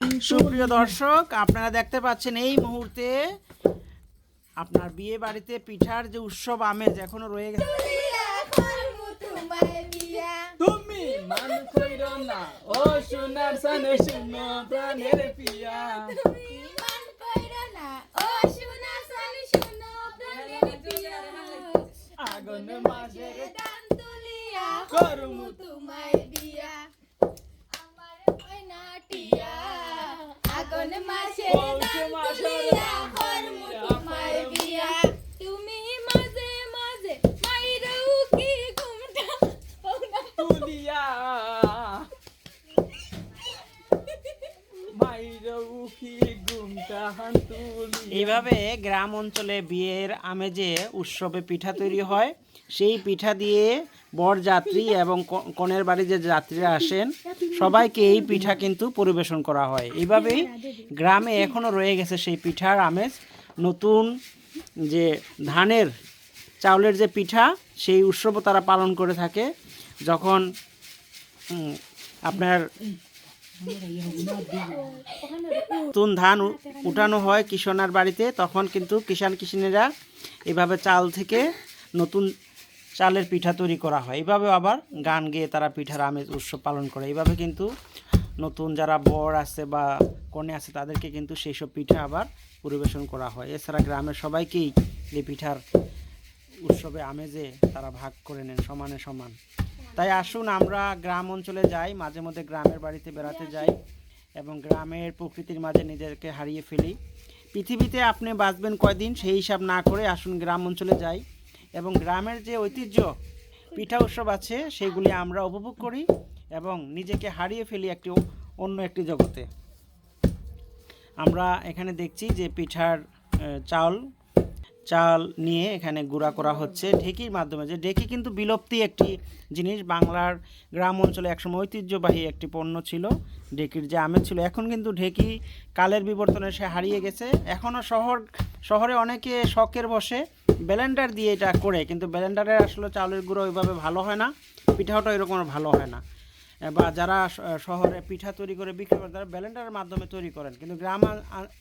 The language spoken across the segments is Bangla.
সুপ্রিয় দর্শক আপনারা দেখতে পাচ্ছেন এই মুহূর্তে আপনার বিয়ে বাড়িতে পিঠার যে উৎসব আমেজ এখনও রয়ে গেছে। তুমি মান কইর না ও সোনার সানে শুনো প্রাণের পিয়া। আগুন করমু yeah. এইভাবে গ্রাম অঞ্চলে বিয়ের আমেজে উৎসবে পিঠা তৈরি হয়। সেই পিঠা দিয়ে বর যাত্রী এবং কনের বাড়ি যে যাত্রীরা আসেন, সবাইকে এই পিঠা কিন্তু পরিবেশন করা হয়। এইভাবেই গ্রামে এখনও রয়ে গেছে সেই পিঠার আমেজ। নতুন যে ধানের, চাউলের যে পিঠা, সেই উৎসবও তারা পালন করে থাকে। যখন আপনার নতুন ধান উঠানো হয় কিষানার বাড়িতে, তখন কিন্তু কিষান কিষানেরা এভাবে চাল থেকে নতুন চালের পিঠা তৈরি করা হয়। এভাবে আবার গান গেয়ে তারা পিঠার আমেজ উৎসব পালন করে। এইভাবে কিন্তু নতুন যারা বর আছে বা কনে আছে, তাদেরকে কিন্তু সেই সব পিঠা আবার পরিবেশন করা হয়। এছাড়া গ্রামের সবাইকেই এই পিঠার উৎসবে আমেজে তারা ভাগ করে নেন, সমানে সমান। তাই আসুন আমরা গ্রাম অঞ্চলে যাই মাঝে মধ্যে গ্রামের বাড়িতে বেড়াতে যাই এবং গ্রামের প্রকৃতির মাঝে নিজেদেরকে হারিয়ে ফেলি। পৃথিবীতে আপনি বাঁচবেন কয়দিন সেই হিসাব না করে আসুন গ্রাম অঞ্চলে যাই এবং গ্রামের যে ঐতিহ্য পিঠা উৎসব আছে সেগুলি আমরা উপভোগ করি এবং নিজেকে হারিয়ে ফেলি একটি অন্য একটি জগতে। আমরা এখানে দেখছি যে পিঠার আহ, চাল নিয়ে এখানে গুঁড়া করা হচ্ছে। ঢেকির মাধ্যমে যে ঢেকি কিন্তু বিলুপ্তি একটি জিনিস। বাংলার গ্রাম অঞ্চলে একসময় ঐতিহ্যবাহী একটি পণ্য ছিল, ঢেকির যে আমেজ ছিল। এখন কিন্তু ঢেকি কালের বিবর্তনে সে হারিয়ে গেছে। এখনও শহর, শহরে অনেকে শখের বসে ব্লেন্ডার দিয়ে এটা করে, কিন্তু ব্লেন্ডারের আসলে চাউলের গুঁড়ো ওইভাবে ভালো হয় না পিঠাটা এরকম ভালো হয় না। বা যারা শহরে পিঠা তৈরি করে বিক্রি করেন তারা ব্লেন্ডারের মাধ্যমে তৈরি করেন। কিন্তু গ্রাম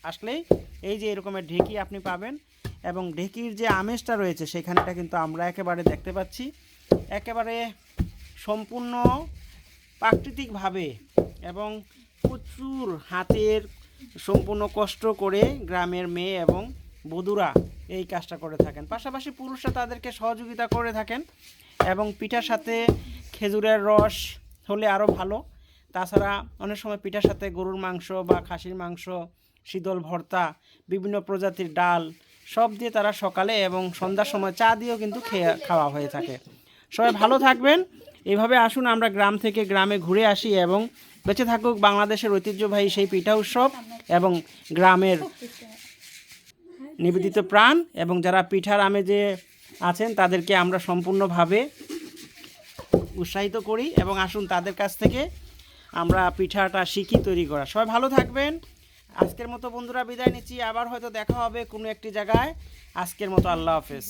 আসলেই এই যে এরকমের ঢেকি আপনি পাবেন এবং ঢেকির যে আমেজটা রয়েছে, সেখানটা কিন্তু আমরা একেবারে দেখতে পাচ্ছি। একেবারে সম্পূর্ণ প্রাকৃতিকভাবে এবং প্রচুর হাতের সম্পূর্ণ কষ্ট করে গ্রামের মেয়ে এবং বধুরা এই কাজটা করে থাকেন। পাশাপাশি পুরুষরা তাদেরকে সহযোগিতা করে থাকেন এবং পিঠার সাথে খেজুরের রস হলে আরও ভালো। তাছাড়া অনেক সময় পিঠার সাথে গরুর মাংস বা খাসির মাংস, শীতল ভর্তা, বিভিন্ন প্রজাতির ডাল সব দিয়ে তারা সকালে এবং সন্ধ্যার সময় চা দিয়েও কিন্তু খেয়ে, খাওয়া হয়ে থাকে। সবাই ভালো থাকবেন। এভাবে আসুন, আমরা গ্রাম থেকে গ্রামে ঘুরে আসি এবং বেঁচে থাকুক বাংলাদেশের ঐতিহ্যবাহী সেই পিঠা উৎসব এবং গ্রামের নিবেদিত প্রাণ এবং যারা পিঠার আমেজে আছেন, তাদেরকে আমরা সম্পূর্ণভাবে উৎসাহিত করি এবং আসুন তাদের কাছ থেকে আমরা পিঠাটা শিখি তৈরি করা। সবাই ভালো থাকবেন। আজকের মতো বন্ধুরা বিদায় নিচ্ছি, আবার হয়তো দেখা হবে কোনো একটি জায়গায়। আজকের মতো আল্লাহ হাফেজ।